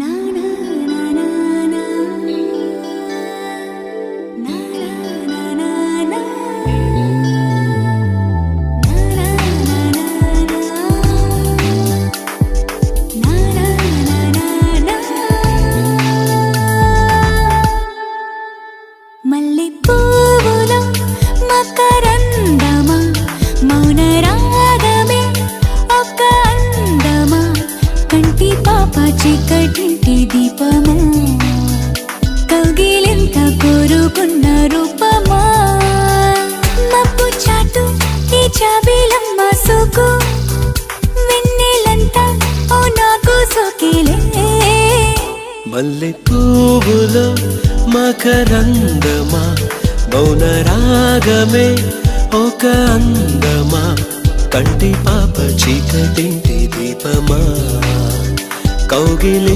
నా నా నా నా కంటి చీకటింటి దీపమా? కౌగిలింత కోరుకున్న రూపమా? మబ్బు చాటు నీ చాబీలమ్మ సోకు. వెన్నెలంతా ఓ నాకు సోకిలే. మల్లె పువ్వులో మకరందమా? మౌన రాగమే ఒక అందమా? కంటి పాప చీకటింటి దీపమా? కౌగిలి